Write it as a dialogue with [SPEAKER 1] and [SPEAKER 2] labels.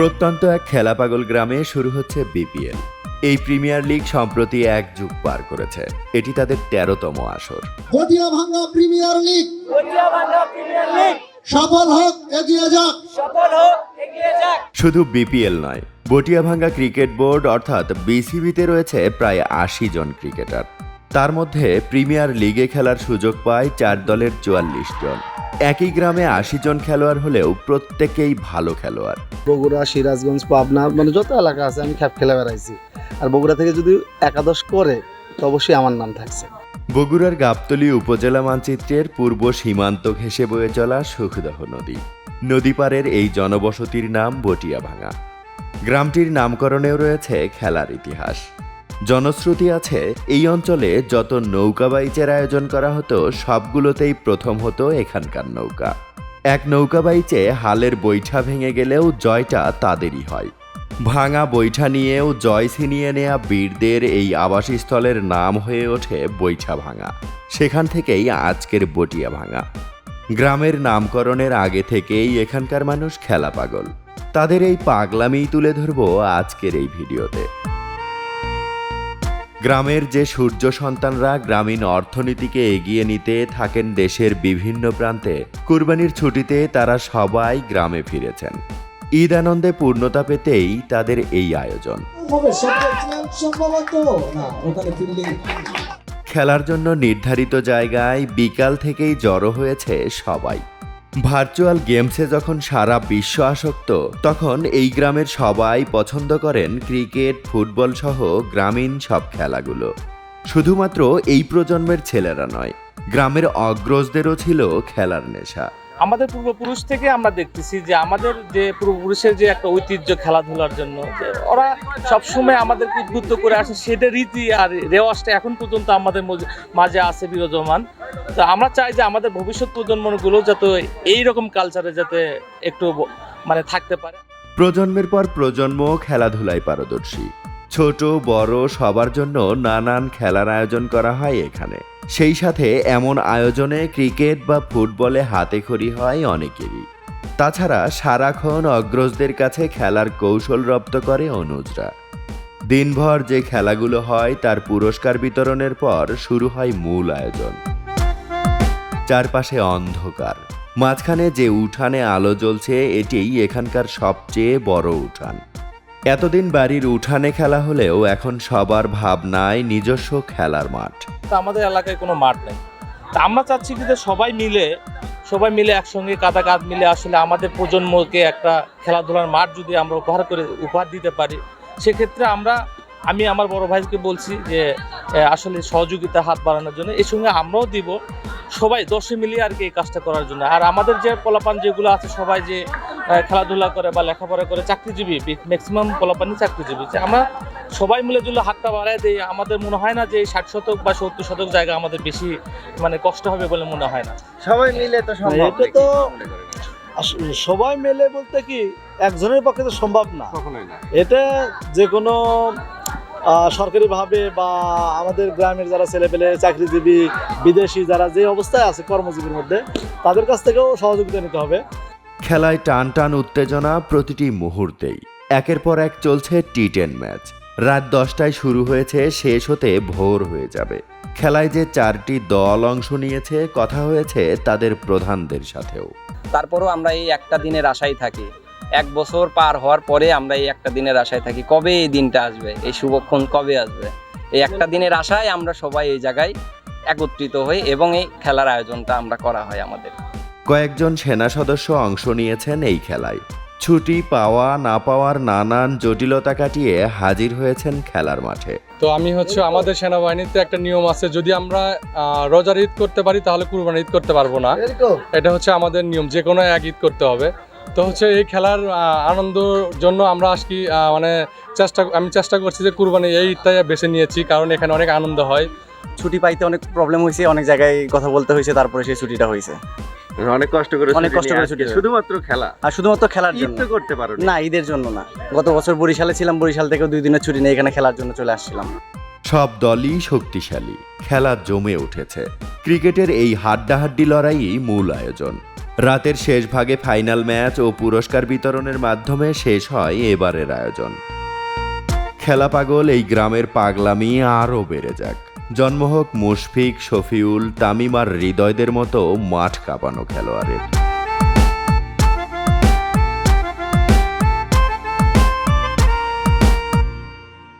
[SPEAKER 1] প্রত্যন্ত এক খেলাপাগল গ্রামে শুরু হচ্ছে বিপিএল। এই প্রিমিয়ার লিগ সম্প্রতি এক যুগ পার করেছে। এটি তাদের তেরোতম আসর।
[SPEAKER 2] ভাঙ্গা প্রিমিয়ার লিগ।
[SPEAKER 3] Premier league.
[SPEAKER 2] সফল হোক এগিয়ে যাক।
[SPEAKER 3] সফল হোক এগিয়ে যাক।
[SPEAKER 1] শুধু বিপিএল নয় বটিয়াভাঙ্গা ক্রিকেট বোর্ড অর্থাৎ বিসিবিতে রয়েছে প্রায় আশি জন ক্রিকেটার। তার মধ্যে প্রিমিয়ার লিগে খেলার সুযোগ পায় চার দলের চুয়াল্লিশ জন। একই গ্রামে আশি জন খেলোয়াড় হলেও প্রত্যেকেই ভালো খেলোয়াড়।
[SPEAKER 4] বগুড়া সিরাজগঞ্জ পাবনা মানে যত এলাকা আছে আমি খ্যাপ খেলে বেড়াইছি। আর বগুড়া থেকে যদি একাদশ করে তো অবশ্যই আমার নাম থাকছে।
[SPEAKER 1] বগুড়ার গাবতলী উপজেলা মানচিত্রের পূর্ব সীমান্ত ঘেঁষে বয়ে চলা সুখদহ নদী। নদী পাড়ের এই জনবসতির নাম বটিয়াভাঙা। গ্রামটির নামকরণেও রয়েছে খেলার ইতিহাস। জনশ্রুতি আছে, এই অঞ্চলে যত নৌকা বাইচের আয়োজন করা হতো, সবগুলোতেই প্রথম হতো এখানকার নৌকা। এক নৌকা বাইচে হালের বৈঠা ভেঙে গেলেও জয়টা তাদেরই হয়। ভাঙা বৈঠা নিয়েও জয় ছিনিয়ে নেয়া বীরদের এই আবাসস্থলের নাম হয়ে ওঠে বৈঠা ভাঙা। সেখান থেকেই আজকের বটিয়া ভাঙা। গ্রামের নামকরণের আগে থেকেই এখানকার মানুষ খেলা পাগল। তাদের এই পাগলামিই তুলে ধরবো আজকের এই ভিডিওতে। গ্রামের যে সূর্য সন্তানরা গ্রামীণ অর্থনীতিকে এগিয়ে নিতে থাকেন দেশের বিভিন্ন প্রান্তে কুরবানির ছুটিতে তারা সবাই গ্রামে ফিরেছেন। ঈদ আনন্দে পূর্ণতা পেতেই তাদের এই আয়োজন। খেলার জন্য নির্ধারিত জায়গায় বিকাল থেকেই জড়ো হয়েছে সবাই। ভার্চুয়াল গেমসে যখন সারা বিশ্ব আসক্ত, তখন এই গ্রামের সবাই পছন্দ করেন ক্রিকেট, ফুটবল সহ গ্রামীণ সব খেলাগুলো। শুধুমাত্র এই প্রজন্মের ছেলেরা নয়, গ্রামের অগ্রজদেরও ছিল খেলার নেশা।
[SPEAKER 5] আমাদের পূর্বপুরুষ থেকে আমরা দেখতেছি যে আমাদের যে পূর্বপুরুষের যে একটা ঐতিহ্য খেলাধুলার জন্য, যে ওরা সবসময় আমাদেরকে উদ্বুদ্ধ করে আসে, সেটা রীতি আর রেওয়াজটা এখন পর্যন্ত আমাদের মাঝে আছে বিরাজমান। তো আমরা চাই যে আমাদের ভবিষ্যৎ প্রজন্মগুলো যাতে এই রকম কালচারে যাতে একটু মানে থাকতে পারে।
[SPEAKER 1] প্রজন্মের পর প্রজন্ম খেলাধুলায় পারদর্শী। ছোট, বড়, সবার জন্য নানান খেলার আয়োজন করা হয় এখানে। সেই সাথে এমন আয়োজনে ক্রিকেট বা ফুটবলে হাতেখড়ি হয় অনেকেরই। তাছাড়া সারাক্ষণ অগ্রজদের কাছে খেলার কৌশল রপ্ত করে অনুজরা। দিনভর যে খেলাগুলো হয়, তার পুরস্কার বিতরণের পর শুরু হয় মূল আয়োজন। চারপাশে অন্ধকার। মাঝখানে যে উঠানে আলো জ্বলছে, এটিই এখানকার সবচেয়ে বড় উঠান। এতদিন বাড়ির উঠানে খেলা হলেও এখন সবার ভাবনায় নিজস্ব খেলার মাঠ।
[SPEAKER 5] আমাদের এলাকায় কোনো মাঠ নেই। তা আমরা চাচ্ছি কি যে সবাই মিলে সবাই মিলে একসঙ্গে কাঁধা কাঁধ মিলে আসলে আমাদের প্রজন্মকে একটা খেলাধুলার মাঠ যদি আমরা উপহার করে, উপহার দিতে পারি, সেক্ষেত্রে আমরা, আমি আমার বড় ভাইকে বলছি যে আসলে সহযোগিতা হাত বাড়ানোর জন্য, এর সঙ্গে আমরাও দিব সবাই, দশে মিলিয়ে আর কি এই কাজটা করার জন্য। আর আমাদের যে পোলাপান যেগুলো আছে সবাই যে খেলাধুলা করে বা লেখাপড়া করে চাকরিজীবী ম্যাক্সিমাম পোলাপানই চাকরিজীবী। যে আমরা সবাই মিলে যদি হাতটা বাড়ায় দিই আমাদের মনে হয় না যে এই ষাট শতক বা সত্তর শতক জায়গা আমাদের বেশি মানে কষ্ট হবে বলে মনে হয় না।
[SPEAKER 6] সবাই মিলে তো সম্ভব
[SPEAKER 4] তো সবাই মেলে বলতে কি একজনের পক্ষে তো সম্ভব না। এটা যে কোনো সরকারিভাবে বা আমাদের গ্রামের যারা ছেলেপেলে চাকরিজীবী বিদেশি যারা যে অবস্থায় আছে কর্মজীবীর মধ্যে তাদের কাছ থেকেও সহযোগিতা নিতে হবে।
[SPEAKER 1] খেলায় টান টান উত্তেজনা প্রতিটি মুহূর্তেই। একের পর এক চলছে টি টেন ম্যাচ রাত দশটায় শুরু হয়েছে, শেষ হতে ভোর হয়ে যাবে। খেলায় যে চারটি দল অংশ নিয়েছে, কথা হয়েছে তাদের প্রধানদের সাথেও।
[SPEAKER 6] তারপরও আমরা এই একটা দিনের আশায় থাকি। এক বছর পার হওয়ার পরে আমরা এই একটা দিনের আশায় থাকি, কবে এই দিনটা আসবে? এই শুভক্ষণ কবে আসবে? এই একটা দিনের আশায় আমরা সবাই এই জায়গায় একত্রিত হই এবং এই খেলার আয়োজনটা আমরা করা হয় আমাদের।
[SPEAKER 1] কয়েকজন সেনা সদস্য অংশ নিয়েছেন এই খেলায়। ছুটি পাওয়া না পাওয়ার নানান জটিলতা কাটিয়ে হাজির হয়েছেন খেলার মাঠে।
[SPEAKER 7] তো আমি হচ্ছে আমাদের সেনাবাহিনীতে একটা নিয়ম আছে যদি আমরা রোজার ঈদ করতে পারি তাহলে কুরবানি ঈদ করতে পারব না। এটা হচ্ছে আমাদের নিয়ম যে কোনো এক ঈদ করতে হবে। তো হচ্ছে এই খেলার আনন্দর জন্য আমরা আজকে মানে চেষ্টা আমি চেষ্টা করছি যে কুরবানি এই ঈদটাই বেছে নিয়েছি কারণ এখানে অনেক আনন্দ হয়।
[SPEAKER 8] ছুটি পাইতে অনেক প্রবলেম হয়েছে অনেক জায়গায় কথা বলতে হয়েছে তারপরে সেই ছুটিটা হয়েছে।
[SPEAKER 6] অনেক কষ্ট করে
[SPEAKER 8] অনেক কষ্ট করে ছুটি
[SPEAKER 6] শুধুমাত্র খেলা।
[SPEAKER 8] আর শুধুমাত্র খেলার জন্য।
[SPEAKER 6] করতে পারো
[SPEAKER 8] না? ঈদের জন্য না। গত বছর বরিশালে ছিলাম বরিশাল থেকে দুই দিনের ছুটি নিয়ে এখানে খেলার জন্য চলে আসছিলাম।
[SPEAKER 1] সব দলই শক্তিশালী। খেলা জমে উঠেছে। ক্রিকেটের এই হাড্ডাহাড্ডি লড়াইই মূল আয়োজন। রাতের শেষ ভাগে ফাইনাল ম্যাচ ও পুরস্কার বিতরণের মাধ্যমে শেষ হয় এবারের আয়োজন। খেলা পাগল এই গ্রামের পাগলামি আরও বেড়ে যাক। জন্ম হোক মুশফিক শফিউল তামিমার হৃদয়দের মতো মাঠ কাঁপানো খেলোয়াড়ের।